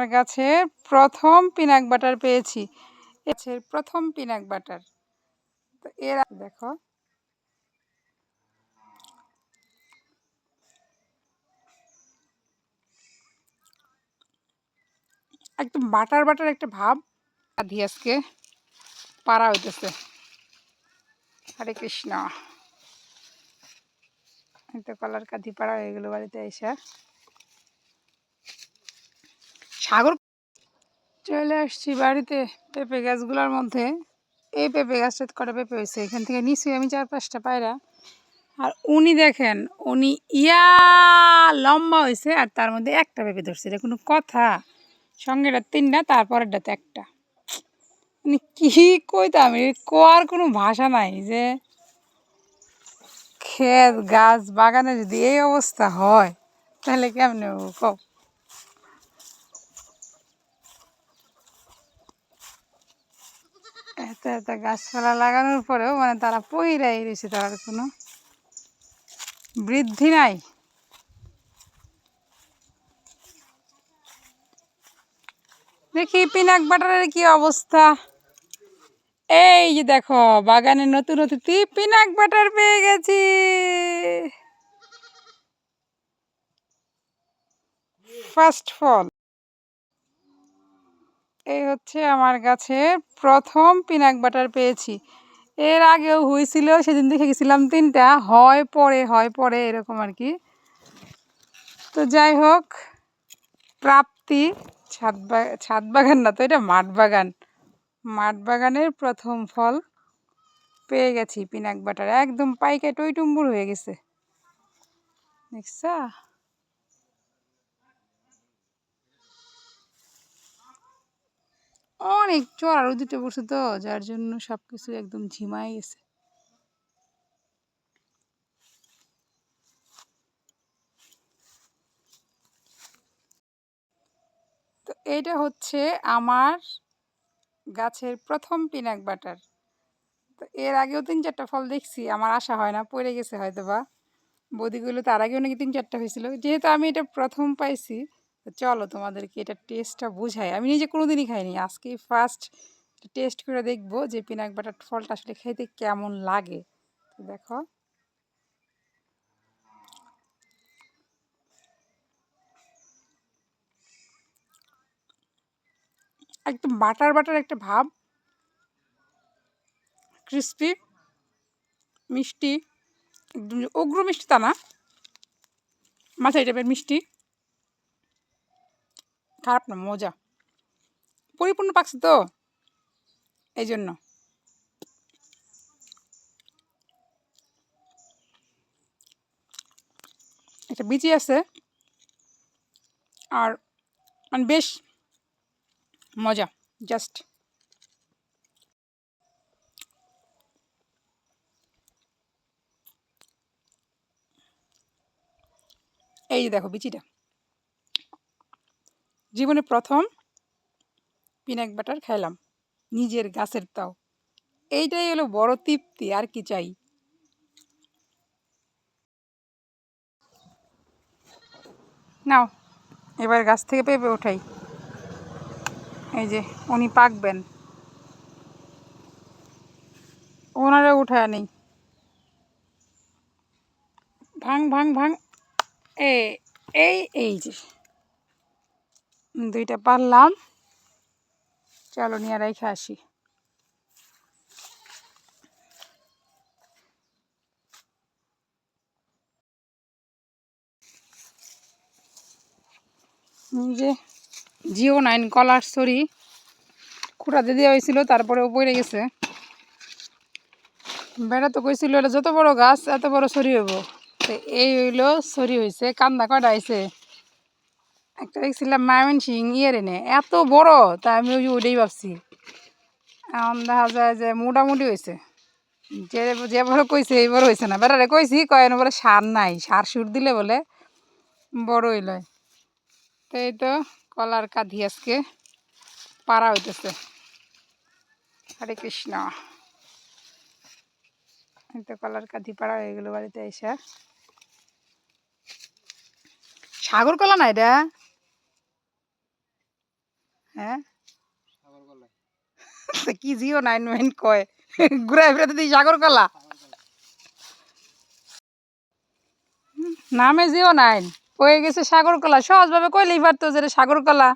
আমার গাছে প্রথম পিনাক বাটার পেয়েছি। গাছের প্রথম পিনাক বাটার তো এর দেখো। একদম বাটার বাটার একটা ভাব। আধি আজকে পাড়া হইতেছে। হরে কৃষ্ণ। এই তো কলার কাঁধি পাড়া হয়ে গেলো বাড়িতে এসে সাগর চলে আসছি বাড়িতে পেঁপে গাছগুলোর মধ্যে। এই পেঁপে গাছটা কটা পেঁপে হয়েছে? এখান থেকে নিশ্চয়ই আমি চার পাঁচটা পায়রা। আর উনি দেখেন, উনি ইয়া লম্বা হয়েছে আর তার মধ্যে একটা পেঁপে ধরছে। এটা কোনো কথা। সঙ্গেটা তিনটা, তারপরেরটাতে একটা। মানে কী কইতাম? এর কোয়ার কোনো ভাষা নাই যে ক্ষেত, গাছ, বাগানে যদি এই অবস্থা হয়, তাহলে কেমনে কও? এত এত গাছপালা লাগানোর পরেও মানে তারা পইরাই রয়েছে তার কোনো বৃদ্ধি নাই। দেখি পিনাক বাটারের কি অবস্থা। এই যে দেখো, বাগানে নতুন অতিথি পিনাক বাটার পেয়ে গেছি। ফার্স্ট ফল। এই হচ্ছে আমার গাছে প্রথম পিনাক বাটার পেয়েছি। এর আগেও হয়েছিল, সেদিন দেখে গেছিলাম তিনটা, হয় পরে হয় পরে, এরকম আর কি। তো যাই হোক, প্রাপ্তি, ছাদ ছাদ বাগান না তো, এটা মাঠ বাগান। মাঠ বাগানের প্রথম ফল পেয়ে গেছি পিনাক বাটার একদম পাইকে টইটুম্বুর হয়ে গেছে। দেখছা? অনেক চড়া রোদিতে বসে তো, যার জন্য সব কিছু একদম ঝিমাই গেছে। তো এইটা হচ্ছে আমার গাছের প্রথম পিনাক বাটার। তো এর আগেও তিন চারটা ফল দেখছি, আমার আশা হয় না, পড়ে গেছে হয়তো বা বদিগুলো তার আগেও নাকি তিন চারটা হয়েছিল। যেহেতু আমি এটা প্রথম পাইছি চলো তোমাদেরকে এটা টেস্টটা বুঝাই। আমি নিজে কোনো দিনই খাইনি। আজকেই ফার্স্ট টেস্ট করে দেখব যে পিনাক বাটার ফলটা আসলে খেতে কেমন লাগে। দেখো। একদম বাটার বাটার একটা ভাব। ক্রিস্পি মিষ্টি, একদম উগ্র মিষ্টি তা না। মাথায় টাইপের মিষ্টি। খারাপ না, মজা। পরিপূর্ণ পাকছে তো। এই জন্য একটা বিচি আছে। আর মানে বেশ মজা, জাস্ট। এই যে দেখো বিচিটা। জীবনে প্রথম পিনাক বাটার খাইলাম নিজের গাছের তাও। এইটাই হলো বড় তৃপ্তি, আর কি চাই। নাও, এবার গাছ থেকে পেঁপে ওঠাই। এই যে, উনি পাকবেন। ওনারা উঠায় নেই। ভাং ভাং ভাং এই এই যে। দুইটা পারলাম। চলো নিয়ে রেখে আসি। যে জিও নাইন কলার সরি খুঁড়াতে দেওয়া হয়েছিল তারপরে পড়ে গেছে। বেড়া তো কইছিল, এটা যত বড় গাছ, এত বড় সরি হইব। তো এই হইল সরি হয়েছে কান্দা কটা আইছে একটা দেখছিলাম মায়মন সিং ইয়ের এনে, এত বড়, তা আমি ওই ওইটাই ভাবছি। এখন দেখা যায় যে মোটামুটি হয়েছে। যে যে বড় কইছে, এই বড় হয়েছে না। বেড়ারে কইছি কয়েন বলে সার নাই, সার সুর দিলে বলে বড় হইল। তো এই তো কলার কাঁধি আজকে পাড়া হইতেছে। হরে কৃষ্ণ। এই তো কলার কাঁধি পাড়া হয়ে গেলো বাড়িতে এসে সাগর কলা না এটা হ্যাঁ? কি জিও নাইন নাইন কয়? ঘুরাই ফিরাতে দিই সাগর কলা? নামে জিও নাইন হয়ে গেছে সাগর কলা। সহজভাবে কইলেই পারতো যে এটা সাগর কলা।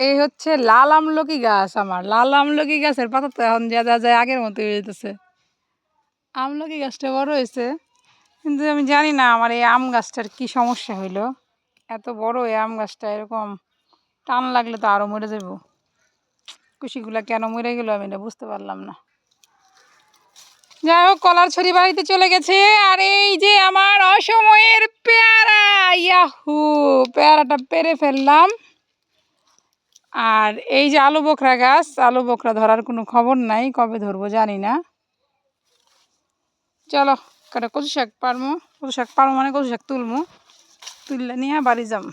এই হচ্ছে লাল আমলকি গাছ আমার। লাল আমলকি গাছের পাতা তো এখন যা যা যায় আগের মতো হয়ে যেতেছে আমলকি গাছটা বড় হয়েছে। কিন্তু আমি জানি না আমার এই আম গাছটার কি সমস্যা হইল। এত বড় এই আম গাছটা, এরকম টান লাগলে তো আরও মরে যাব কুশিগুলা কেন মরে গেল আমি এটা বুঝতে পারলাম না। যাই হোক কলার ছড়ি বাড়িতে চলে গেছে, আর এই যে আমার অসময়ের পেয়ারা, ইয়াহু, পেয়ারাটা পেরে ফেললাম। আর এই যে আলু বোখরা গাছ, আলু বোখরা ধরার কোনো খবর নাই, কবে ধরবো জানি না। চলো, কটা কচু শাক পারমু, কচু শাক পারমু মানে কচু শাক তুলমু। তুললে নিয়ে বাড়ি যাম।